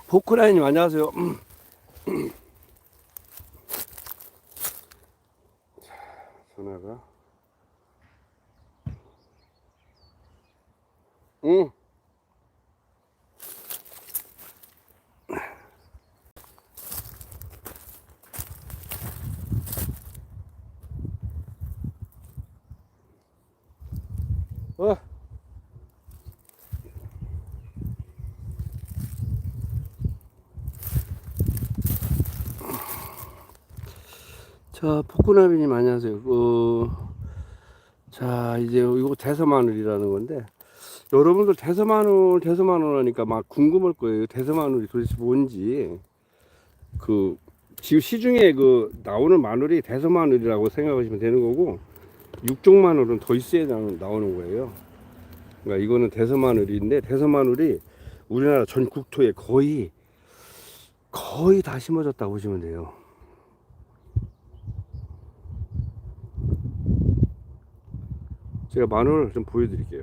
포크라인님 안녕하세요. 자, 전화가. 응. 어. 자, 포크나비님 안녕하세요. 그, 자, 이제 이거 대서마늘이라는 건데, 여러분들 대서마늘, 대서마늘 하니까 막 궁금할 거예요. 대서마늘이 도대체 뭔지. 그, 지금 시중에 그 나오는 마늘이 대서마늘이라고 생각하시면 되는 거고, 육종 마늘은 나- 나오는 거예요. 그러니까 이거는 대서마늘인데, 대서마늘이 우리나라 전 국토에 거의, 거의 다 심어졌다고 보시면 돼요. 제가 마늘을 좀 보여드릴게요.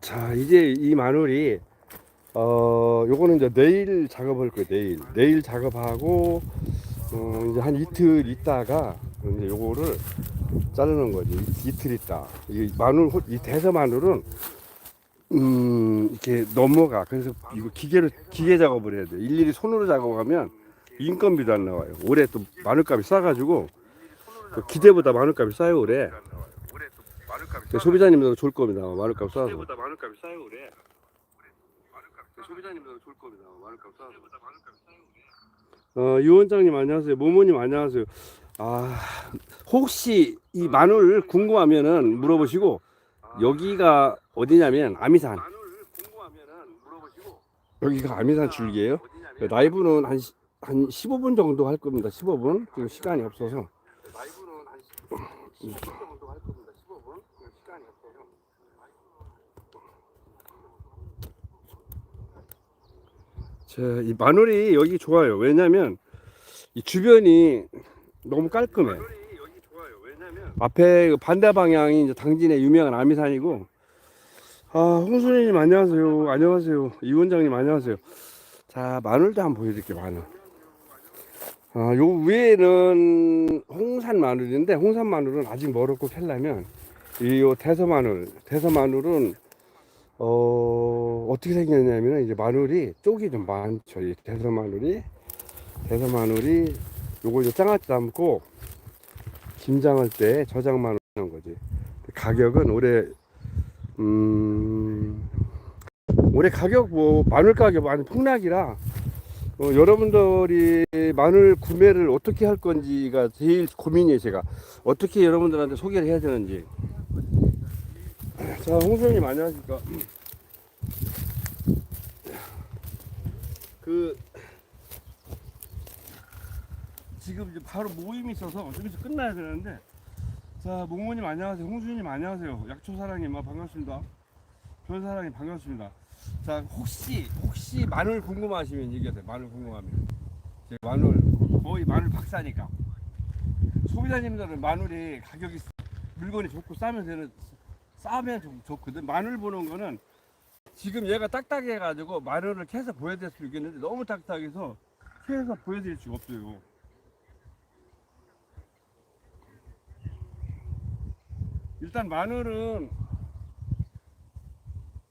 자, 이제 이 마늘이 어, 요거는 이제 내일 작업할 거예요. 내일. 내일 작업하고 어, 이제 한 이틀 있다가 이제 요거를 자르는 거지. 이- 이틀 있다. 이 마늘 호- 이 대서 마늘은 음, 이렇게 넘어가. 그래서 이거 기계로 기계 작업을 해야 돼. 일일이 손으로 작업하면 인건비도 안 나와요. 올해 또 마늘값이 싸가지고 그 기대보다 마늘값이 싸요 올해. 그 소비자님들도 좋을 겁니다. 마늘값 싸서. 기대보다 마늘값이 싸요 올해. 소비자님들도 좋을 겁니다. 마늘값 싸서. 어, 유 원장님 안녕하세요. 모모님 안녕하세요. 아, 혹시 이 마늘 궁금하면은 물어보시고 여기가 어디냐면 아미산. 여기가 아미산 줄기예요. 그 라이브는 한, 시- 한 15분 정도 할 겁니다. 15분. 그 시간이 없어서. 자, 이 마늘이 여기 좋아요. 왜냐면 이 주변이 너무 깔끔해. 앞에 그 반대 방향이 이제 당진의 유명한 아미산이고. 아, 홍순이님 안녕하세요. 안녕하세요. 이 원장님 안녕하세요. 자, 마늘도 한번 보여드릴게요. 마늘. 아, 요 위에는 홍산 마늘인데 홍산 마늘은 아직 멀었고 캘려면 이요 대서 마늘, 대서 마늘은 어 어떻게 생겼냐면 이제 마늘이 쪽이 좀 많죠. 이 대서 마늘이 대서 마늘이 요거 이제 장아찌 담고 김장할 때 저장 마늘 하는 거지. 가격은 올해 음 올해 가격 뭐 마늘 가격 많이 폭락이라 어, 여러분들이 마늘 구매를 어떻게 할 건지가 제일 고민이에요 제가. 어떻게 여러분들한테 소개를 해야 되는지. 자 홍수님 안녕하십니까? 그 지금 이제 바로 모임이 있어서 좀 있어 끝나야 되는데 자 몽모님 안녕하세요. 홍수님 안녕하세요. 약초사랑님 아, 반갑습니다. 별사랑님 반갑습니다 자 혹시 혹시 마늘 궁금하시면 얘기하세요. 마늘 궁금하면 제 마늘 거의 마늘 박사니까. 소비자님들은 마늘이 가격이 싸- 물건이 좋고 싸면 되는 싸면 좋, 좋거든. 마늘 보는 거는 지금 얘가 딱딱해 가지고 마늘을 캐서 보여드릴 수 있겠는데 너무 딱딱해서 캐서 보여드릴 수가 없어요. 일단 마늘은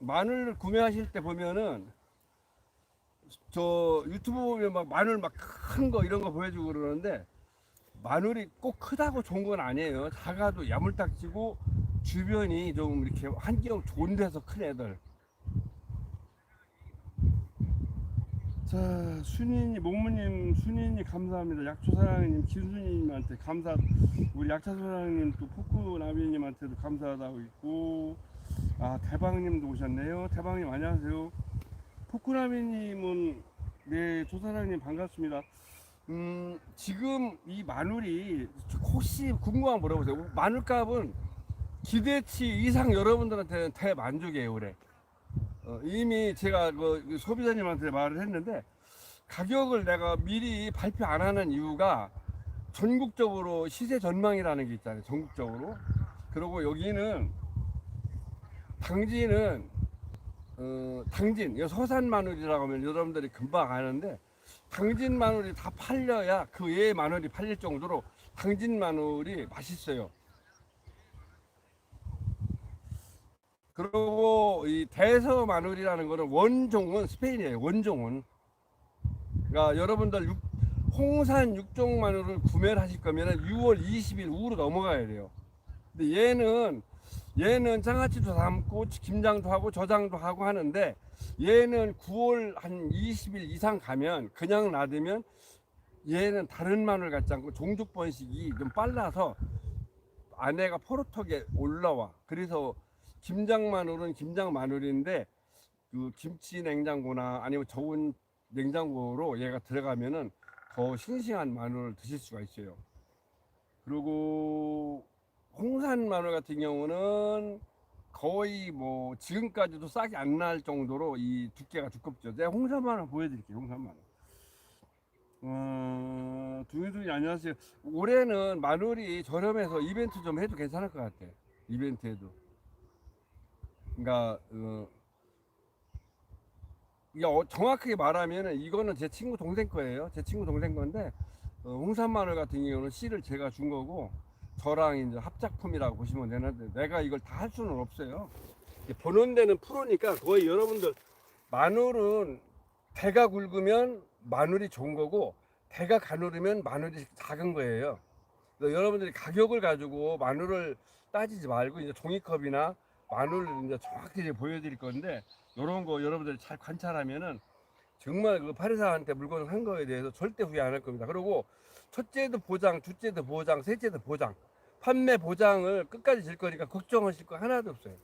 마늘 구매하실 때 보면은 저 유튜브 보면 막 마늘 막 큰 거 이런 거 보여주고 그러는데 마늘이 꼭 크다고 좋은 건 아니에요. 작아도 야물딱지고 주변이 좀 이렇게 환경 좋은 데서 큰 애들. 자, 순이님, 목무님, 순이님 감사합니다. 약초사랑님, 김순이님한테 감사. 우리 약초사랑님 또 포크나비님한테도 감사하다고 있고, 아 대방님도 오셨네요. 대방님 안녕하세요. 포크나비님은 네 조사랑님 반갑습니다. 음 지금 이 마늘이 혹시 궁금한 거 물어보세요. 마늘값은 기대치 이상 여러분들한테는 대만족이에요 올해. 어, 이미 제가 그 소비자님한테 말을 했는데 가격을 내가 미리 발표 안 하는 이유가 전국적으로 시세 전망이라는 게 있잖아요. 전국적으로. 그리고 여기는 당지는 어, 당진, 이 서산 마늘이라고 하면 여러분들이 금방 아는데 당진 마늘이 다 팔려야 그 외의 마늘이 팔릴 정도로 당진 마늘이 맛있어요. 그리고 이 대서 마늘이라는 거는 원종은 스페인이에요. 원종은. 그러니까 여러분들 육- 홍산 육종 마늘을 구매를 하실 거면 6월 20일 우로 넘어가야 돼요. 근데 얘는 얘는 장아찌도 담고 김장도 하고 저장도 하고 하는데 얘는 9월 한 20일 이상 가면 그냥 놔두면 얘는 다른 마늘 같지 않고 종죽 번식이 좀 빨라서 안에가 포르톡에 올라와. 그래서 김장 마늘은 김장 마늘인데 그 김치 냉장고나 아니면 저온 냉장고로 얘가 들어가면은 더 싱싱한 마늘을 드실 수가 있어요. 그리고 홍산 마늘 같은 경우는 거의 뭐 지금까지도 싹이 안 날 정도로 이 두께가 두껍죠. 제가 홍산 마늘 보여드릴게요. 홍산 마늘. 어, 두유두유 안녕하세요. 올해는 마늘이 저렴해서 이벤트 좀 해도 괜찮을 것 같아. 이벤트 해도. 그러니까 어, 어- 정확하게 말하면은 이거는 제 친구 동생 거예요. 제 친구 동생 건데 어, 홍산 마늘 같은 경우는 씨를 제가 준 거고 저랑 이제 합작품이라고 보시면 되는데 내가 이걸 다 할 수는 없어요. 보는 데는 프로니까 거의 여러분들 마늘은 배가 굵으면 마늘이 좋은 거고 배가 가누르면 마늘이 작은 거예요. 여러분들이 가격을 가지고 마늘을 따지지 말고 이제 종이컵이나 마늘을 이제 정확히 보여드릴 건데 이런 거 여러분들이 잘 관찰하면은 정말 그 파리사한테 물건을 한 거에 대해서 절대 후회 안 할 겁니다. 그리고 첫째도 보장, 둘째도 보장, 셋째도 보장, 판매 보장을 끝까지 질 거니까 걱정하실 거 하나도 없어요.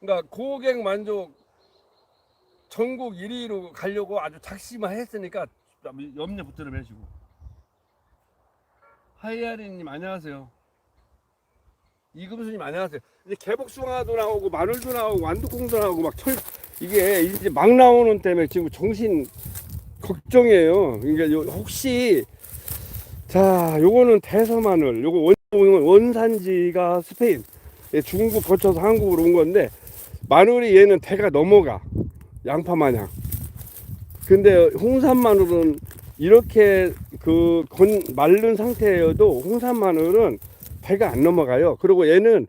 그러니까 고객 만족 전국 1위로 가려고 아주 작심을 했으니까 염려 붙들어 매시고. 하이아리님 안녕하세요. 이금수님 안녕하세요. 이제 개복숭아도 나오고 마늘도 나오고 완두콩도 나오고 막 철 이게 이제 막 나오는 때문에 지금 정신 걱정이에요. 그러니까 요- 혹시 자 요거는 대서마늘 요거 원, 원산지가 스페인 예, 중국 거쳐서 한국으로 온 건데 마늘이 얘는 대가 넘어가 양파 마냥. 근데 홍산 마늘은 이렇게 그 건 마른 상태여도 홍산 마늘은 배가 안 넘어가요. 그리고 얘는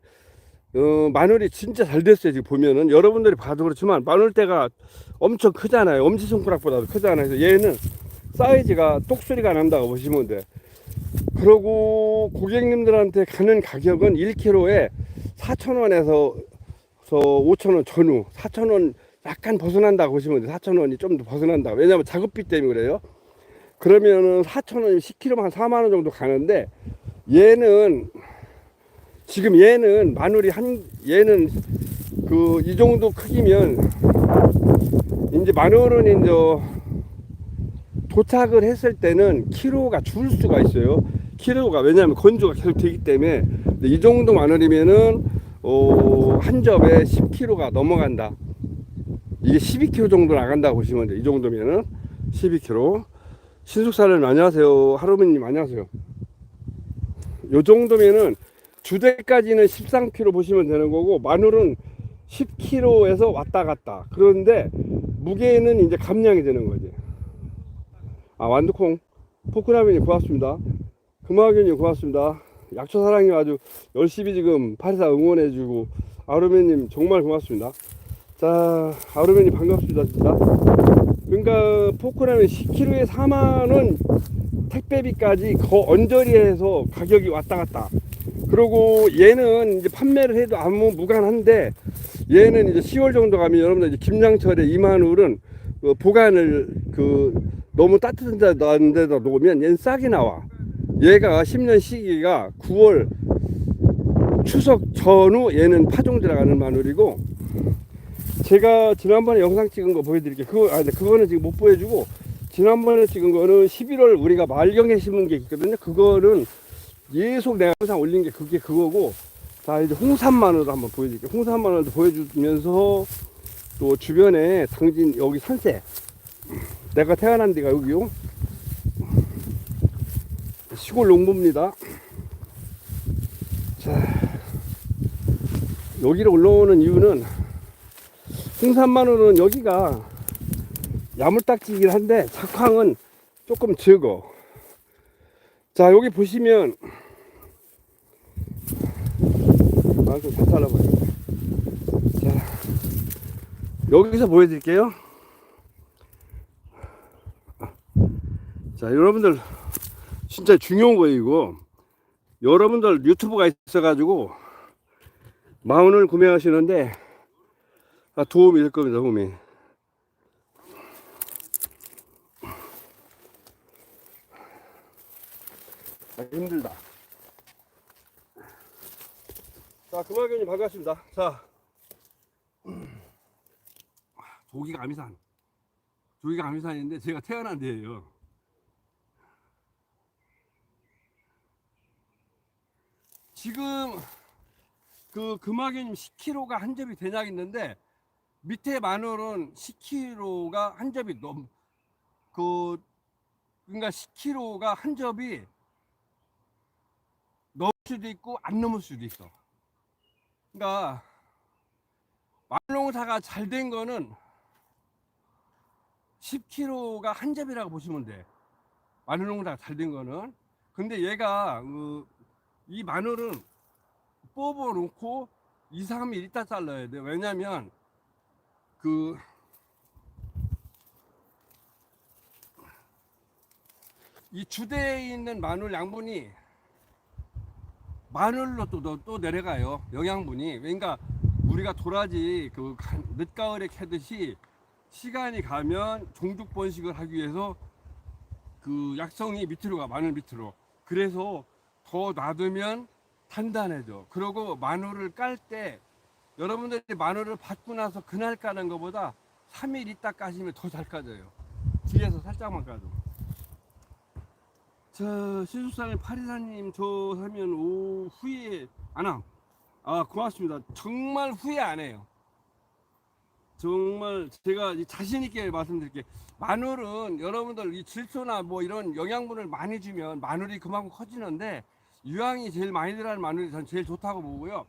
어, 마늘이 진짜 잘 됐어요. 지금 보면은 여러분들이 봐도 그렇지만 마늘대가 엄청 크잖아요. 엄지 손가락보다도 크잖아요. 그래서 얘는 사이즈가 똑소리가 난다고 보시면 돼. 그리고 고객님들한테 가는 가격은 1kg에 4,000원에서 5,000원 전후 4,000원 약간 벗어난다고 보시면 돼요. 4,000원이 좀 더 벗어난다. 왜냐면 작업비 때문에 그래요. 그러면은 4,000원 10kg만 한 4만 원 정도 가는데 얘는 지금 얘는 마늘이 한 얘는 그 이 정도 크기면 이제 마늘은 이제 도착을 했을 때는 키로가 줄 수가 있어요. 키로가 왜냐하면 건조가 계속 되기 때문에 이 정도 마늘이면은 어, 한 접에 10kg가 넘어간다. 이게 12kg 정도 나간다고 보시면 돼요. 이 정도면은 12kg. 신숙사님 안녕하세요. 하루미님 안녕하세요. 요 정도면은 주대까지는 13kg 보시면 되는 거고 마늘은 10kg에서 왔다 갔다. 그런데 무게는 이제 감량이 되는 거지. 아 완두콩 포크라면이 고맙습니다. 금화견이 고맙습니다. 약초사랑님 아주 열심히 지금 파리사 응원해주고 아르메님 정말 고맙습니다. 자 아르메님 반갑습니다 진짜. 그러니까 포크라면 10kg에 4만원 택배비까지 거 언저리에서 가격이 왔다 갔다. 그리고 얘는 이제 판매를 해도 아무 무관한데 얘는 이제 10월 정도 가면 여러분들 이제 김장철에 이만울은 그 보관을 그 너무 따뜻한 데다 놓으면 얘는 싹이 나와. 얘가 10년 시기가 9월 추석 전후 얘는 파종 들어가는 마늘이고 제가 지난번에 영상 찍은 거 보여드릴게요. 그거 아니 그거는 지금 못 보여주고 지난번에 찍은 거는 11월 우리가 말경에 심은 게 있거든요. 그거는 계속 내가 항상 올린 게 그게 그거고 자 이제 홍산 마늘도 한번 보여드릴게요. 홍산 마늘도 보여주면서 또 주변에 당진 여기 산세 내가 태어난 데가 여기요. 시골 농부입니다. 자 여기로 올라오는 이유는 홍산 마늘은 여기가 야물딱지이긴 한데 작황은 조금 적어. 자 여기 보시면 아 좀 다 잘라버려. 자 여기서 보여드릴게요. 자 여러분들 진짜 중요한 이거. 여러분들 유튜브가 있어가지고 마운을 구매하시는데 아, 도움이 될 겁니다 도움이. 힘들다. 자, 금화견이 반갑습니다. 자, 조기가 아미산. 조기가 아미산인데 제가 태어난 데예요. 지금 그 금화견님 10kg가 한 접이 대략 있는데 밑에 마늘은 10kg가 한 접이 넘, 그, 그러니까 10kg가 한 접이 수도 있고 안 넘을 수도 있어. 그러니까 마늘농사가 잘 된 거는 10kg가 한 접이라고 보시면 돼. 마늘농사가 잘 된 거는. 근데 얘가 그, 이 마늘은 뽑아 놓고 2, 3일 있다 잘라야 돼. 왜냐면 그 이 주대에 있는 마늘 양분이 마늘로 또, 또, 또 내려가요. 영양분이. 그러니까 우리가 도라지 그 간- 늦가을에 캐듯이 시간이 가면 종죽 번식을 하기 위해서 그 약성이 밑으로 가, 마늘 밑으로. 그래서 더 놔두면 단단해져. 그리고 마늘을 깔 때 여러분들이 마늘을 받고 나서 그날 까는 것보다 3일 있다 까시면 더 잘 까져요. 뒤에서 살짝만 까도. 자, 신수사님, 파리사님, 저 하면 오후에 안 함. 아, 고맙습니다. 정말 후회 안 해요. 정말 제가 이 자신 있게 말씀드릴게요. 마늘은 여러분들 이 질소나 뭐 이런 영양분을 많이 주면 마늘이 그만큼 커지는데 유황이 제일 많이 들어가는 마늘이 전 제일 좋다고 보고요.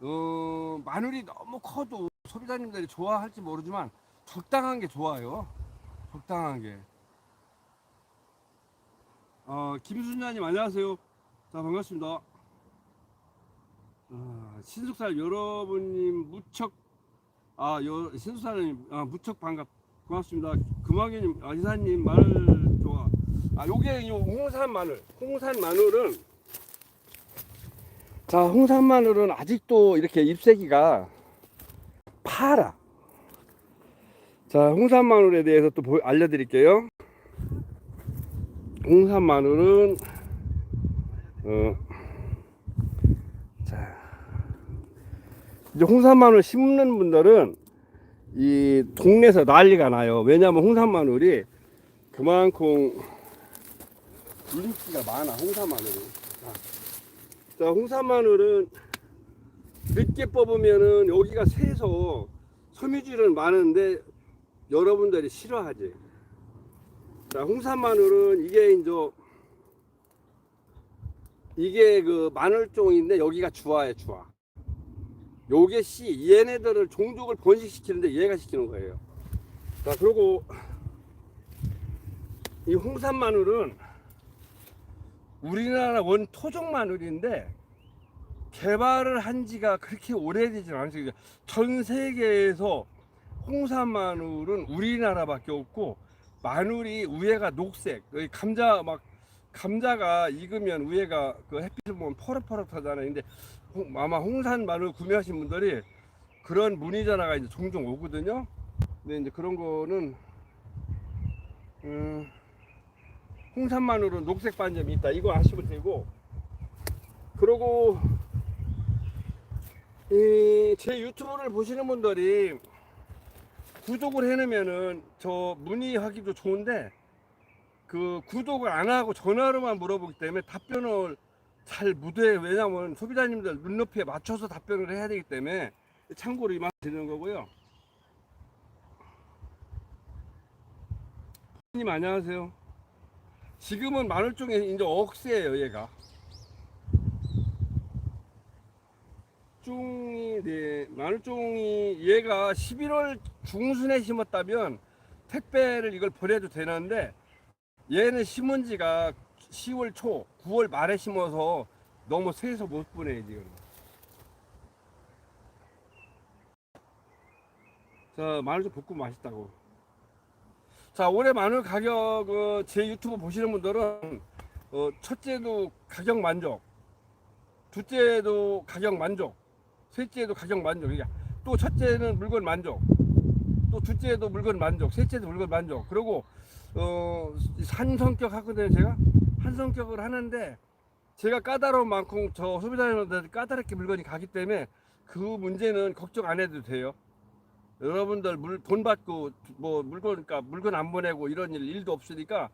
어, 마늘이 너무 커도 소비자님들이 좋아할지 모르지만 적당한 게 좋아요. 적당한 게. 어, 김순자님 안녕하세요. 자 반갑습니다. 아, 신숙살 여러분님 무척 아 여, 신숙살님 아, 무척 반갑 고맙습니다. 금화교님 아, 이사님 말 좋아. 아 요게 요 홍산 마늘 홍산 마늘은 자 홍산 마늘은 아직도 이렇게 잎새기가 파라. 자 홍산 마늘에 대해서 또 보- 알려드릴게요. 홍산 마늘은 어, 자 이제 홍산 마늘 심는 분들은 이 동네에서 난리가 나요. 왜냐하면 홍산 마늘이 그만큼 물리기가 많아. 홍산 마늘이. 자, 자 홍산 마늘은 늦게 뽑으면은 여기가 새서 섬유질은 많은데 여러분들이 싫어하지. 자, 홍산 마늘은 이게 이제 이게 그 마늘종인데 여기가 주화에 주화. 요게 씨 얘네들을 종족을 번식시키는데 얘가 시키는 거예요. 자, 그리고 이 홍산 마늘은 우리나라 원 토종 마늘인데 개발을 한 지가 그렇게 오래되진 않습니다. 전 세계에서 홍산 마늘은 우리나라밖에 없고 마늘이 위에가 녹색, 감자 막 감자가 익으면 위에가 그 햇빛을 보면 퍼릇퍼릇하잖아요. 근데 홍- 아마 홍산 마늘 구매하신 분들이 그런 문의 전화가 이제 종종 오거든요. 근데 이제 그런 거는 음, 홍산 마늘은 녹색 반점이 있다. 이거 아시면 되고. 그리고 이 제 유튜브를 보시는 분들이 구독을 해놓으면은 저 문의하기도 좋은데 그 구독을 안 하고 전화로만 물어보기 때문에 답변을 잘 못해 왜냐면 소비자님들 눈높이에 맞춰서 답변을 해야 되기 때문에 참고로 이 말씀 드리는 거고요. 님 안녕하세요. 지금은 마늘종에 이제 억세예요 얘가. 마늘종이 네 마늘종이 얘가 11월 중순에 심었다면 택배를 이걸 보내도 되는데 얘는 심은 지가 10월 초 9월 말에 심어서 너무 세서 못 보내 지금. 자 마늘종 볶음 맛있다고. 자 올해 마늘 가격 어, 제 유튜브 보시는 분들은 어, 첫째도 가격 만족 둘째도 가격 만족 셋째도 가격 만족. 그러니까 또 첫째는 물건 만족. 또 둘째도 물건 만족. 셋째도 물건 만족. 그리고 어, 한 성격 하거든요 제가. 한 성격을 하는데 제가 까다로운 만큼 저 소비자님들 까다롭게 물건이 가기 때문에 그 문제는 걱정 안 해도 돼요. 여러분들 물, 돈 받고 뭐 물건 그러니까 물건 안 보내고 이런 일 일도 없으니까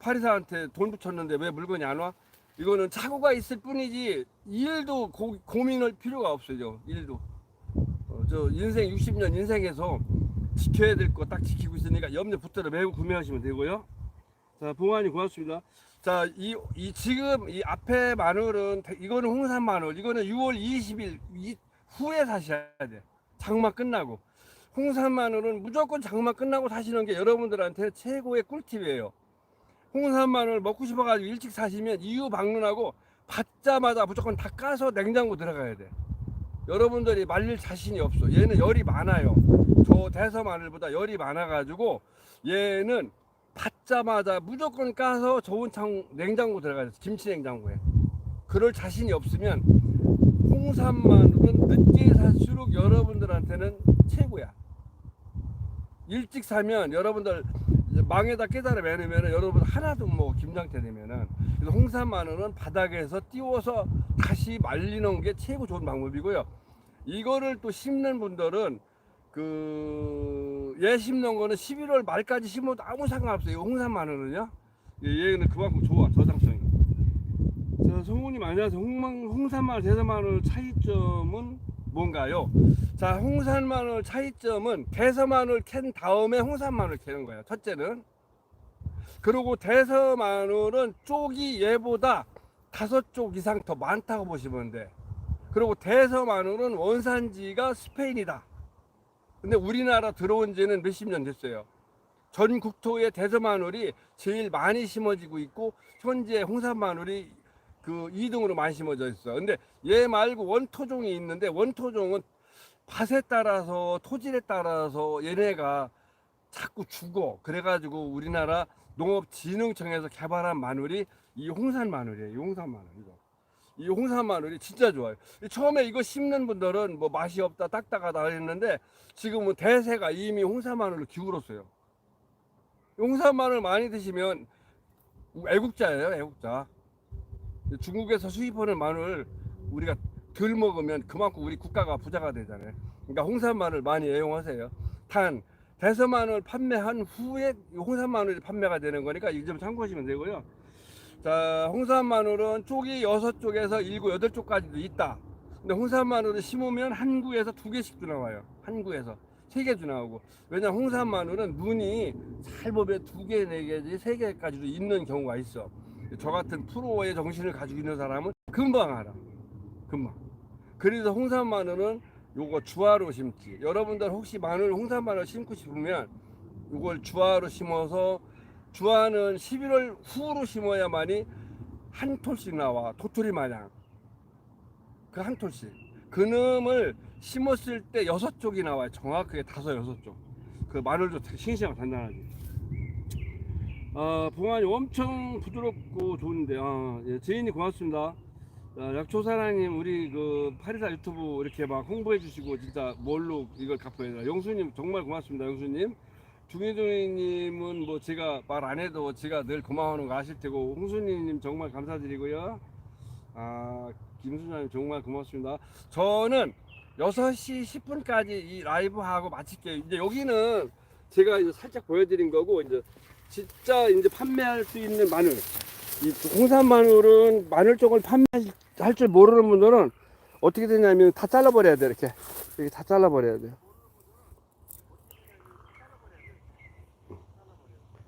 파리사한테 돈 붙였는데 왜 물건이 안 와? 이거는 착오가 있을 뿐이지 일도 고, 고민할 필요가 없어요. 일도 어, 저 인생 60년 인생에서 지켜야 될 거 딱 지키고 있으니까 염려 붙들어 매우 구매하시면 되고요. 자, 봉환이 고맙습니다. 자, 이, 이 지금 이 앞에 마늘은 대- 이거는 홍산 마늘, 이거는 6월 20일 이, 후에 사셔야 돼. 장마 끝나고. 홍산 마늘은 무조건 장마 끝나고 사시는 게 여러분들한테 최고의 꿀팁이에요. 홍산 마늘 먹고 싶어가지고 일찍 사시면 이유 방문하고 받자마자 무조건 다 까서 냉장고 들어가야 돼. 여러분들이 말릴 자신이 없어. 얘는 열이 많아요. 저 대서 마늘보다 열이 많아가지고 얘는 받자마자 무조건 까서 좋은 창 냉장고 들어가야 돼. 김치 냉장고에. 그럴 자신이 없으면 마늘은 늦게 살수록 여러분들한테는 최고야. 일찍 사면 여러분들 망에다 깨달아 매놓으면 여러분 하나도 뭐 김장태 되면은 그래서 홍산 마늘은 바닥에서 띄워서 다시 말리는 게 최고 좋은 방법이고요. 이거를 또 심는 분들은 그 얘 심는 거는 11월 말까지 심어도 아무 상관없어요. 홍산 마늘은요. 예, 얘는 그만큼 좋아 저장성이. 자, 성우님 안녕하세요. 홍만, 홍산 마늘, 대산 마늘 차이점은 뭔가요? 자, 홍산 마늘 차이점은 대서 마늘 캔 다음에 홍산 마늘 캐는 거예요. 첫째는. 그리고 대서 마늘은 쪽이 얘보다 다섯 쪽 이상 더 많다고 보시면 돼. 그리고 대서 마늘은 원산지가 스페인이다. 근데 우리나라 들어온 지는 몇십 년 됐어요. 전 국토에 대서 마늘이 제일 많이 심어지고 있고 현재 홍산 마늘이 그 2등으로 많이 심어져 있어. 근데 얘 말고 원토종이 있는데 원토종은 밭에 따라서 토질에 따라서 얘네가 자꾸 죽어. 그래가지고 우리나라 농업진흥청에서 개발한 마늘이 이 홍산 마늘이에요. 이 홍산 마늘 이거. 이 홍산 마늘이 진짜 좋아요. 처음에 이거 심는 분들은 뭐 맛이 없다, 딱딱하다 했는데 지금은 대세가 이미 홍산 마늘로 기울었어요. 홍산 마늘 많이 드시면 애국자예요, 애국자. 중국에서 수입하는 마늘 우리가 덜 먹으면 그만큼 우리 국가가 부자가 되잖아요. 그러니까 홍산 마늘 많이 애용하세요. 단 대서 마늘 판매한 후에 홍산 마늘이 판매가 되는 거니까 이 점 참고하시면 되고요. 자, 홍산 마늘은 쪽이 여섯 쪽에서 일곱 여덟 쪽까지도 있다. 근데 홍산 마늘을 심으면 한 구에서 두 개씩도 나와요. 한 구에서 세 개도 나오고. 왜냐 홍산 마늘은 눈이 잘 보면 두 개, 네 개지 세 개까지도 있는 경우가 있어. 저 같은 프로의 정신을 가지고 있는 사람은 금방 알아. 금방. 그래서 홍산 마늘은 요거 주화로 심지. 여러분들 혹시 마늘 홍산 마늘 심고 싶으면 요걸 주화로 심어서 주화는 11월 후로 심어야만이 한 톨씩 나와. 도토리 마냥. 그 한 톨씩. 그놈을 심었을 때 여섯 쪽이 나와요. 정확하게 다섯 여섯 쪽. 그 마늘도 싱싱하고 단단하지. 아, 봉안이 엄청 부드럽고 좋은데, 아, 예, 지인이 고맙습니다. 자, 약초사랑님, 우리 그 파리사 유튜브 이렇게 막 홍보해 주시고, 진짜 뭘로 이걸 갚아야. 영수님, 정말 고맙습니다, 영수님. 중혜종이님은 뭐 제가 말 안 해도 제가 늘 고마워하는 거 아실 테고, 홍수님 정말 감사드리고요. 아, 김수장님 정말 고맙습니다. 저는 6시 10분까지 이 라이브 하고 마칠게요. 이제 여기는 제가 이제 살짝 보여드린 거고, 이제 진짜 이제 판매할 수 있는 마늘. 이 홍산 마늘은 마늘 쪽을 판매할 줄 모르는 분들은 어떻게 되냐면 다 잘라버려야 돼 이렇게 이렇게 다 잘라버려야 돼요.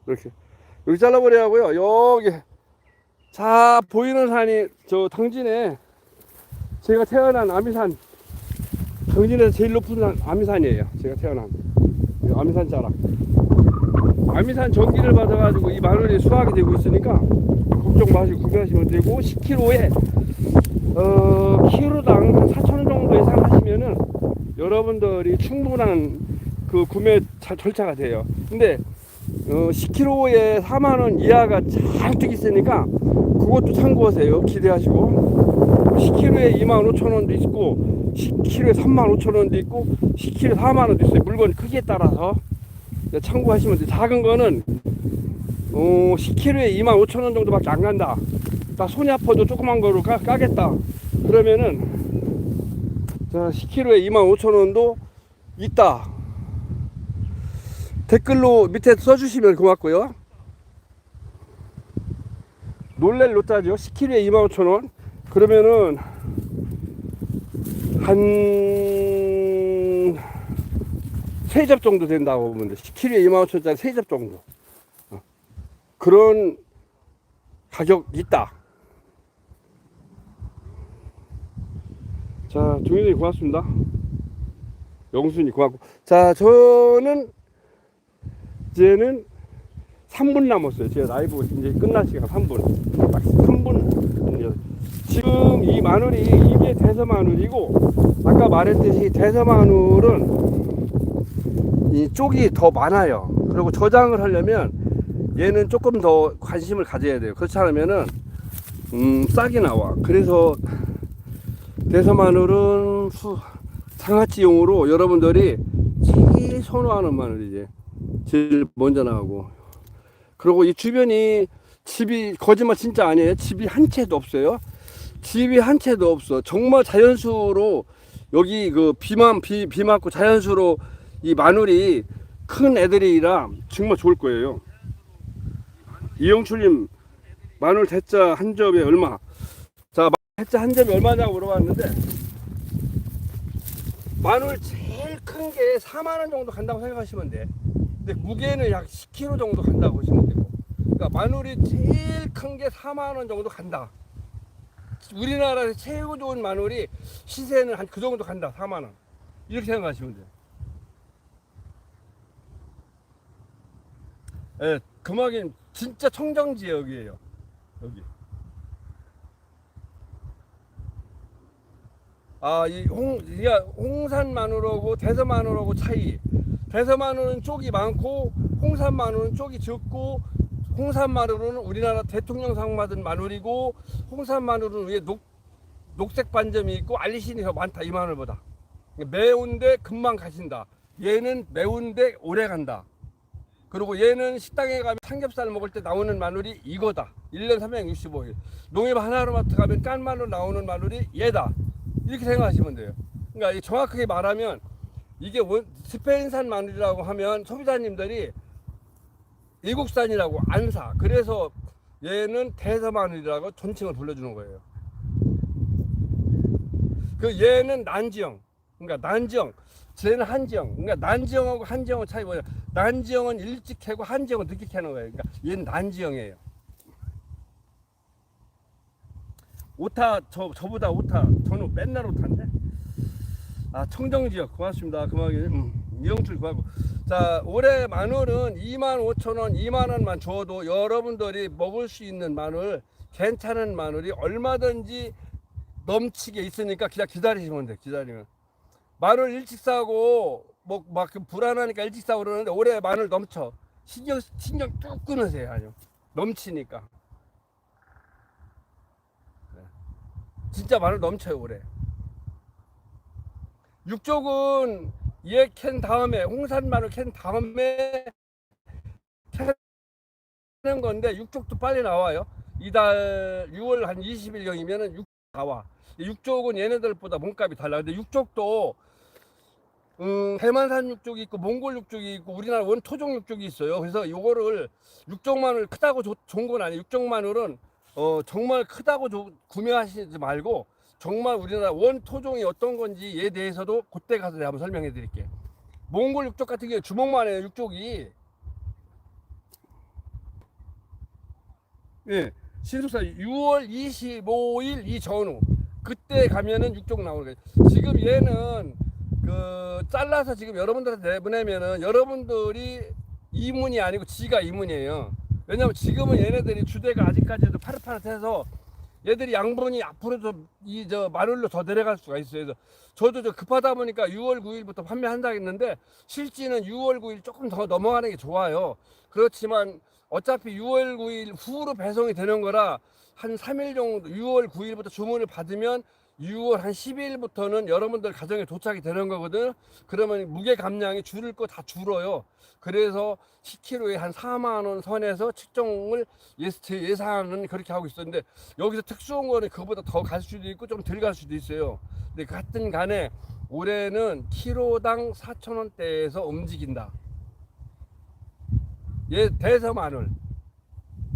이렇게 여기 잘라버려야 하고요. 여기 자 보이는 산이 저 당진에 제가 태어난 아미산 정진에서 제일 높은 산 아미산이에요. 제가 태어난 이 아미산 자락. 아미산 전기를 받아가지고 이 마늘이 수확이 되고 있으니까 걱정 마시고 구매하시면 되고 10kg에 어 키로당 한 4천 원 정도 예상하시면은 여러분들이 충분한 그 구매 자- 절차가 돼요. 근데 어 10kg에 4만 원 이하가 잔뜩 있으니까 그것도 참고하세요. 기대하시고 10kg에 2만 5천 원도 있고 10kg에 3만 5천 원도 있고 10kg에 4만 원도 있어요. 물건 크기에 따라서 참고하시면 돼요. 작은 거는 어, 10kg에 2만 5천 원 정도밖에 안 간다. 나 손이 아파도 조그만 거로 까, 까겠다. 그러면은 자 10kg에 2만 5천 원도 있다. 댓글로 밑에 써주시면 고맙고요. 놀랄 노짜죠. 10kg에 2만 5천 원. 그러면은 한세접 정도 된다고 보면 돼. 10kg에 2만 5천 원짜리 세접 정도. 어. 그런 가격 있다. 자, 종현이 고맙습니다. 영순이 고맙고. 자, 저는 이제는 3분 남았어요. 제 라이브 이제 끝날 시간 3분. 딱 3분. 지금 이 마늘이 이게 대서 마늘이고 아까 말했듯이 대서 마늘은 이 쪽이 더 많아요. 그리고 저장을 하려면 얘는 조금 더 관심을 가져야 돼요. 그렇지 않으면은 음, 싹이 나와. 그래서 대서마늘은 수, 상하치용으로 여러분들이 제일 선호하는 마늘이지. 제일 먼저 나오고. 그리고 이 주변이 집이 거짓말 진짜 아니에요. 집이 한 채도 없어요. 집이 한 채도 없어. 정말 자연수로 여기 그 비만 비, 비 맞고 자연수로 이 마늘이 큰 애들이라 정말 좋을 거예요. 이영출님 마늘 대짜 한 접에 얼마? 자 대짜 한 접에 얼마냐고 물어봤는데 마늘 제일 큰 게 4만 원 정도 간다고 생각하시면 돼. 근데 무게는 약 10kg 정도 간다고 보시면 되고. 그러니까 마늘이 제일 큰 게 4만 원 정도 간다. 우리나라에서 최고 좋은 마늘이 시세는 한 그 정도 간다. 4만 원. 이렇게 생각하시면 돼요. 예, 금화긴 진짜 청정 지역이에요. 여기. 아, 이 홍, 이 홍산 마늘하고 대서 마늘하고 차이. 대서 마늘은 쪽이 많고 홍산 마늘은 쪽이 적고 홍산 마늘은 우리나라 대통령상 받은 마늘이고 홍산 마늘은 위에 녹 녹색 반점이 있고 알리신이 더 많다 이 마늘보다. 매운데 금방 가신다. 얘는 매운데 오래 간다. 그리고 얘는 식당에 가면 삼겹살 먹을 때 나오는 마늘이 이거다. 1년 365일. 농협 하나로마트 가면 깐 마늘 나오는 마늘이 얘다. 이렇게 생각하시면 돼요. 그러니까 이 정확하게 말하면 이게 원, 스페인산 마늘이라고 하면 소비자님들이 외국산이라고 안 사. 그래서 얘는 대서 마늘이라고 존칭을 불러주는 거예요. 그 얘는 난지형. 그러니까 난지형. 쟤는 한지형. 그러니까 난지형하고 한지형의 차이 뭐냐? 난지형은 일찍 캐고 한지형은 늦게 캐는 거예요. 그러니까 얘는 난지형이에요. 오타 저 저보다 오타 저는 맨날 오타인데. 아 청정 지역 고맙습니다. 그만하게 음, 이영출 고맙고. 자 올해 마늘은 2만 5천 원, 2만 원만 줘도 여러분들이 먹을 수 있는 마늘 괜찮은 마늘이 얼마든지 넘치게 있으니까 그냥 기다리시면 돼. 기다리면. 마늘 일찍 사고 뭐 막 불안하니까 일찍 사고 그러는데 올해 마늘 넘쳐. 신경 신경 뚝 끊으세요. 아주 넘치니까. 네. 진짜 마늘 넘쳐요 올해. 육족은 얘 캔 다음에 홍산 마늘 캔 다음에 캐는 건데 육족도 빨리 나와요. 이달 6월 한 20일경이면은 육 나와. 육족은 얘네들보다 몸값이 달라. 근데 육족도 음, 대만산 육족이 있고 몽골 육족이 있고 우리나라 원토종 육족이 있어요. 그래서 요거를 육족 마늘 크다고 조- 좋은 건 아니에요. 육족 마늘은 어, 정말 크다고 조- 구매하시지 말고 정말 우리나라 원토종이 어떤 건지에 대해서도 그때 가서 내가 한번 설명해 드릴게요. 몽골 육족 같은 경우 주먹만 해요. 육족이. 예. 신속사 6월 25일 이 전후 그때 가면은 육족 나오는 거예요. 지금 얘는 그 잘라서 지금 여러분들한테 내보내면은 여러분들이 이문이 아니고 지가 이문이에요. 왜냐면 지금은 얘네들이 주대가 아직까지도 파릇파릇해서 얘들이 양분이 앞으로도 이 저 마늘로 더 내려갈 수가 있어요. 그래서 저도 저 급하다 보니까 6월 9일부터 판매한다 했는데 실지는 6월 9일 조금 더 넘어가는 게 좋아요. 그렇지만 어차피 6월 9일 후로 배송이 되는 거라 한 3일 정도 6월 9일부터 주문을 받으면 6월 한 10일부터는 여러분들 가정에 도착이 되는 거거든. 그러면 무게 감량이 줄을 거 다 줄어요. 그래서 10kg에 한 4만 원 선에서 측정을 예- 제 예상은 그렇게 하고 있었는데 여기서 특수한 거는 그보다 더 갈 수도 있고 좀 덜 갈 수도 있어요. 근데 같은 간에 올해는 키로당 4천 원대에서 움직인다. 얘 대서 마늘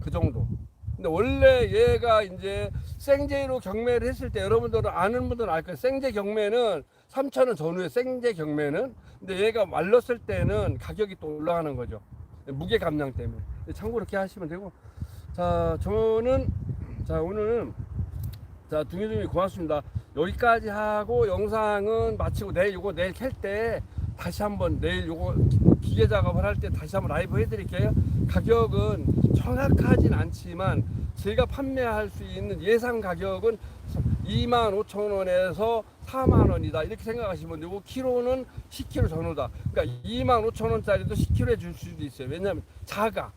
그 정도. 근데 원래 얘가 이제 생제로 경매를 했을 때 여러분들은 아는 분들은 알 거예요. 생제 경매는 3천원 전후에 생제 경매는 근데 얘가 말랐을 때는 가격이 또 올라가는 거죠. 무게 감량 때문에. 참고로 이렇게 하시면 되고. 자, 저는 자, 오늘은 자, 둥이둥이 고맙습니다. 여기까지 하고 영상은 마치고 내일 요거 내일 캘 때 다시 한번 내일 요거 기계 작업을 할 때 다시 한번 라이브 해 드릴게요. 가격은 정확하진 않지만 제가 판매할 수 있는 예상 가격은 2만 5천 원에서 4만 원이다 이렇게 생각하시면 되고 키로는 10kg 전후다. 그러니까 2만 5천 원짜리도 10kg 해줄 수도 있어요. 왜냐하면 작아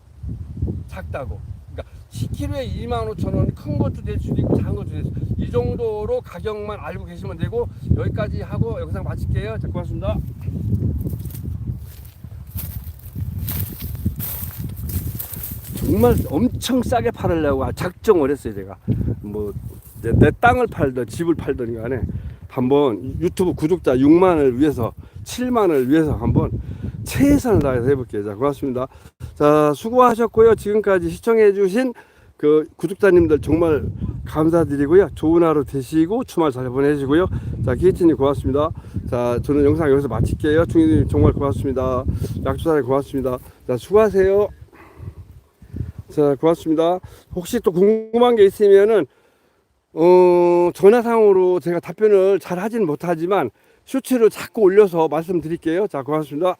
작다고. 그러니까 10kg에 2만 5천 원, 큰 것도 될 수도 있고 작은 것도 될 수도 있고 이 정도로 가격만 알고 계시면 되고 여기까지 하고 영상 마칠게요. 자, 고맙습니다. 정말 엄청 싸게 팔으려고 작정을 했어요 제가. 뭐 내 땅을 팔던 집을 팔던 간에 한번 유튜브 구독자 6만을 위해서 7만을 위해서 한번 최선을 다해서 해볼게요. 자 고맙습니다. 자 수고하셨고요. 지금까지 시청해 주신 그 구독자님들 정말 감사드리고요. 좋은 하루 되시고 주말 잘 보내시고요. 자 기혜진님 고맙습니다. 자 저는 영상 여기서 마칠게요. 중희님 정말 고맙습니다. 약주사님 고맙습니다. 자 수고하세요 자, 고맙습니다. 혹시 또 궁금한 게 있으면은, 어, 전화상으로 제가 답변을 잘 하진 못하지만, 슈츠를 자꾸 올려서 말씀드릴게요. 자, 고맙습니다.